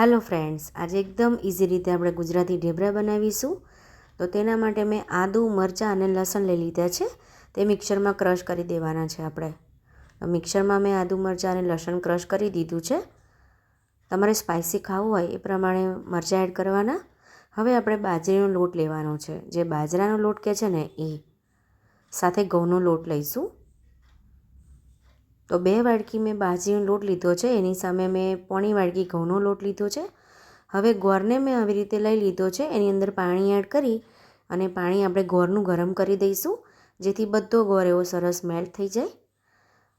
Hello friends આજે એકદમ easy રીતે આપણે ગુજરાતી ઢેબરા બનાવીશું. તો તેના માટે મેં આદું, મરચાં અને લસણ લઈ લીધા છે. તે મિક્સરમાં ક્રશ કરી દેવાના છે આપણે. મિક્સરમાં મેં આદું, મરચાં અને લસણ ક્રશ કરી દીધું છે. તમારે સ્પાઇસી ખાવું હોય એ પ્રમાણે મરચાં એડ કરવાના. હવે આપણે બાજરીનો લોટ લેવાનો છે. જે બાજરાનો લોટ કહે છે ને, એ. સાથે ઘઉંનો લોટ લઈશું. તો બે વાડકી મેં બાજરીનો લોટ લીધો છે, એની સામે મેં પોણી વાડકી ઘઉંનો લોટ લીધો છે. હવે ગોરને મેં આવી રીતે લઈ લીધો છે, એની અંદર પાણી એડ કરી અને પાણી આપણે ગોરનું ગરમ કરી દઈશું, જેથી બધો ગોર એવો સરસ મેલ્ટ થઈ જાય.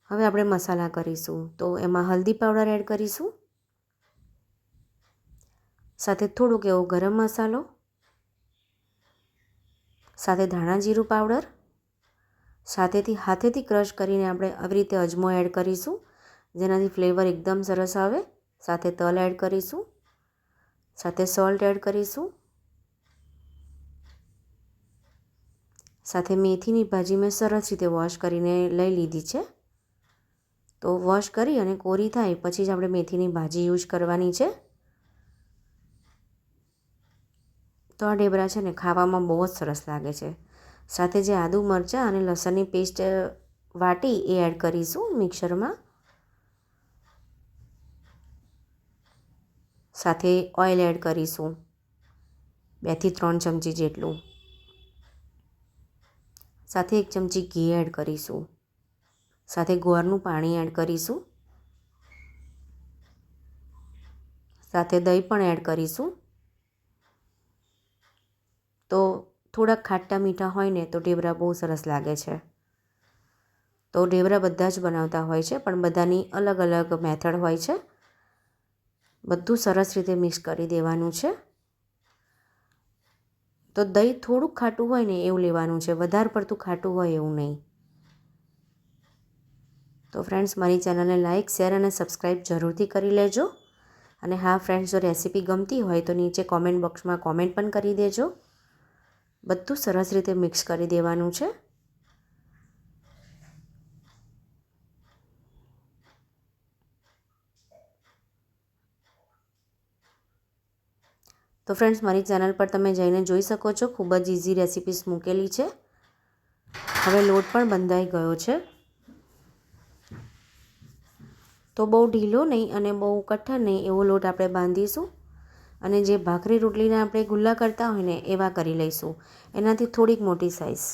હવે આપણે મસાલા કરીશું, તો એમાં હલ્દી પાવડર એડ કરીશું. સાથે થોડુંક એવો ગરમ મસાલો, સાથે ધાણા જીરું પાવડર સાથેથી હાથેથી ક્રશ કરીને આપણે આવી રીતે અજમો એડ કરીશું. જેનાથી ફ્લેવર એકદમ સરસ આવે. સાથે તલ એડ કરીશું. સાથે સોલ્ટ એડ કરીશું. સાથે મેથીની ભાજી મેં સરસ રીતે વોશ કરીને લઈ લીધી છે. તો વોશ કરી અને કોરી થાય પછી જ આપણે મેથીની ભાજી યુઝ કરવાની છે. તો આ ઢેબરા છે ને ખાવામાં બહુ જ સરસ લાગે છે. સાથે જે આદુ મરચાં અને લસણની પેસ્ટ વાટી એ એડ કરીશું મિક્સરમાં. સાથે ઓઇલ એડ કરીશું બેથી ત્રણ ચમચી જેટલું. સાથે એક ચમચી ઘી એડ કરીશું. સાથે ગોળનું પાણી એડ કરીશું. સાથે દહીં પણ એડ કરીશું. તો થોડાક ખાટા મીઠા હોય ને તો ઢેબરા બહુ સરસ લાગે છે. તો ઢેબરા બધા જ બનાવતા હોય છે, પણ બધાની અલગ અલગ મેથડ હોય છે. બધું સરસ રીતે મિક્સ કરી દેવાનું છે. તો દહીં થોડુંક ખાટું હોય ને એવું લેવાનું છે, વધારે પડતું ખાટું હોય એવું નહીં. તો ફ્રેન્ડ્સ મારી ચેનલને લાઇક શેર અને સબસ્ક્રાઈબ જરૂરથી કરી લેજો. અને હા ફ્રેન્ડ્સ જો રેસીપી ગમતી હોય તો નીચે કોમેન્ટ બોક્સમાં કોમેન્ટ પણ કરી દેજો. બધું સરસ રીતે મિક્સ કરી દેવાનું છે. તો ફ્રેન્ડ્સ મારી ચેનલ પર તમે જઈને જોઈ શકો છો, ખૂબ જ ઇઝી રેસિપીસ મૂકેલી છે. હવે લોટ પણ બંધાઈ ગયો છે. તો બહુ ઢીલો નહીં અને બહુ કઠણ નહીં એવો લોટ આપણે બાંધીશું. અને જે ભાખરી રોટલીના આપણે ગુલ્લા કરતા હોય ને, એવા કરી લઈશું. એનાથી થોડીક મોટી સાઇઝ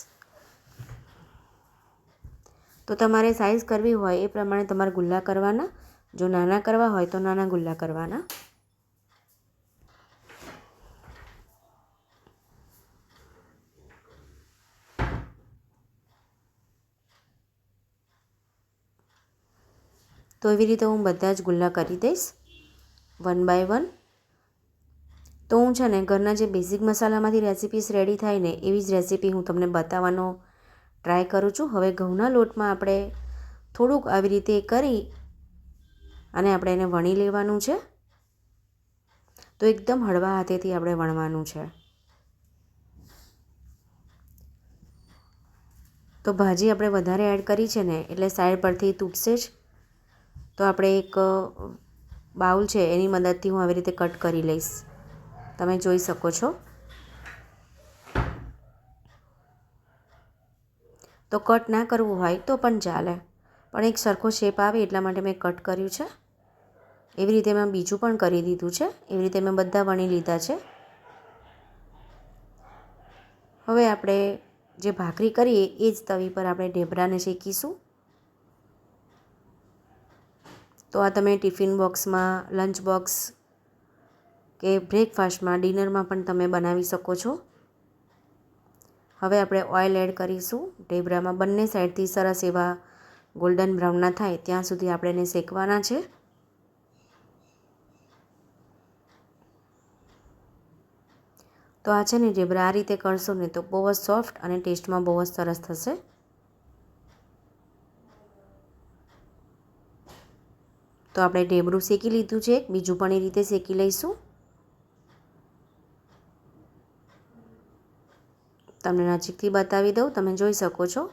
તો તમારે સાઇઝ કરવી હોય એ પ્રમાણે તમારે ગુલ્લા કરવાના. જો નાના કરવા હોય તો નાના ગુલ્લા કરવાના. તો એવી રીતે હું બધા જ ગુલ્લા કરી દઈશ. વન બાય વન તો હું છે ને ઘરના જે બેઝિક મસાલામાંથી રેસિપીસ રેડી થાય ને એવી જ રેસીપી હું તમને બતાવવાનો ટ્રાય કરું છું. હવે ઘઉંના લોટમાં આપણે થોડુંક આવી રીતે કરી અને આપણે એને વણી લેવાનું છે. તો એકદમ હળવા હાથેથી આપણે વણવાનું છે. તો ભાજી આપણે વધારે એડ કરી છે ને એટલે સાઈડ પરથી તૂટશે જ. તો આપણે એક બાઉલ છે એની મદદથી હું આવી રીતે કટ કરી લઈશ. તમે જોઈ શકો છો. તો કટ ના કરવું હોય તો પણ ચાલે. પણ એક સરખો શેપ આવે એટલા માટે મેં કટ કર્યું છે. એવી રીતે મેં બીજું પણ કરી દીધું છે. એવી રીતે મેં બધા વણી લીધા છે. હવે આપણે જે ભાખરી કરીએ એ જ તવી પર આપણે ઢેબરાને શેકીશું. તો આ તમે ટિફિન બોક્સમાં, લંચ બોક્સ કે બ્રેકફાસ્ટમાં, ડિનરમાં પણ તમે બનાવી શકો છો. હવે આપણે ઓઇલ એડ કરીશું. ઢેબરામાં બંને સાઈડથી સરસ એવા ગોલ્ડન બ્રાઉનના થાય, ત્યાં સુધી આપણે એને શેકવાના છે. તો આ છે ને ઢેબરા, આ રીતે કરશો ને તો બહુ જ સોફ્ટ અને ટેસ્ટમાં બહુ જ સરસ થશે. તો આપણે ઢેબરું શેકી લીધું છે. બીજું પણ એ રીતે શેકી લઈશું. તમને નજીકથી બતાવી દઉં. તમે જોઈ શકો છો.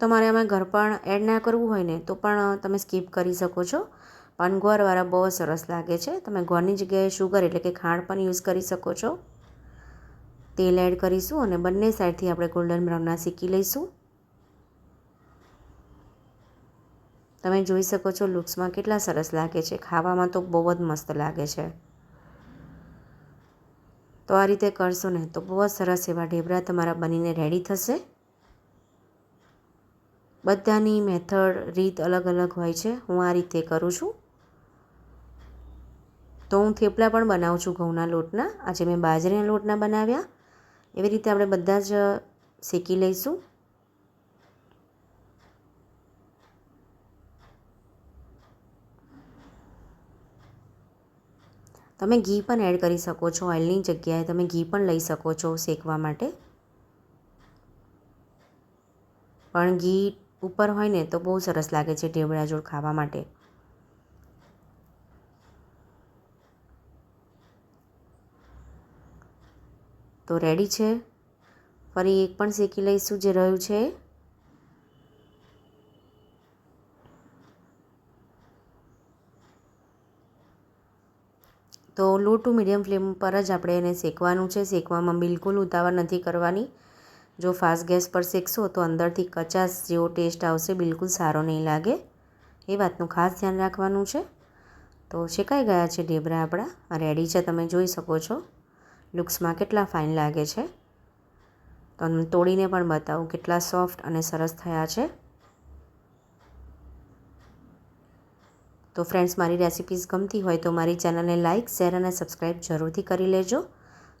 તમારે આમાં પણ એડ ના કરવું હોય ને, તો પણ તમે સ્કીપ કરી શકો છો. પણ ગોળવાળા બહુ સરસ લાગે છે. તમે ગોળની જગ્યાએ શુગર એટલે કે ખાંડ પણ યુઝ કરી શકો છો. તેલ એડ કરીશું અને બંને સાઈડથી આપણે ગોલ્ડન બ્રાઉનના શીખી લઈશું. તમે જોઈ શકો છો લુક્સમાં કેટલા સરસ લાગે છે. ખાવામાં તો બહુ જ મસ્ત લાગે છે. તો આ રીતે કરશો ને તો બહુ જ સરસ એવા ઢેબરા તમારા બનીને રેડી થશે. બધાની મેથડ રીત અલગ અલગ હોય છે. હું આ રીતે કરું છું. તો હું થેપલા પણ બનાવું છું ઘઉંના લોટના. આજે મેં બાજરીના લોટના બનાવ્યા. એવી રીતે આપણે બધા જ શેકી લઈશું. તમે ઘી પણ એડ કરી શકો છો, ઓઇલની જગ્યાએ તમે ઘી પણ લઈ શકો છો શેકવા માટે. પણ ઘી ઉપર હોય ને તો બહુ સરસ લાગે છે ઢેબળા જોડ ખાવા માટે. તો રેડી છે? ફરી એક પણ શેકી લઈશું જે રહ્યું છે. તો લો ટુ મીડિયમ ફ્લેમ પર જ આપણે એને શેકવાનું છે. શેકવામાં બિલકુલ ઉતાવળ નથી કરવાની. જો ફાસ્ટ ગેસ પર શેકશો તો અંદરથી કચાશ જેવો ટેસ્ટ આવશે. બિલકુલ સારો નહીં લાગે. એ વાતનું ખાસ ધ્યાન રાખવાનું છે. તો શેકાઈ ગયા છે ઢેબરા આપણા રેડી છે. તમે જોઈ શકો છો. લુક્સમાં કેટલા ફાઇન લાગે છે. તો તોડીને પણ બતાવું કેટલા સોફ્ટ અને સરસ થયા છે. તો ફ્રેન્ડ્સ મારી રેસિપીઝ ગમતી હોય તો મારી ચેનલને લાઇક શેર અને સબસ્ક્રાઈબ જરૂરથી કરી લેજો.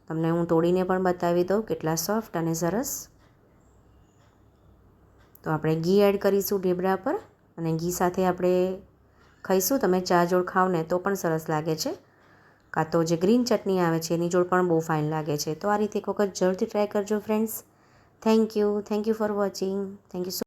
તમને હું તોડીને પણ બતાવી દઉં કેટલા સોફ્ટ અને સરસ. તો આપણે ઘી એડ કરીશું ઢેબરા પર અને ઘી સાથે આપણે ખાઈશું. તમે ચા જોડ ખાવ ને તો પણ સરસ લાગે છે. કાં તો જે ગ્રીન ચટણી આવે છે, એની જોડ પણ બહુ ફાઇન લાગે છે. તો આ રીતે એક વખત જરૂરથી ટ્રાય કરજો friends thank you thank you for watching thank you so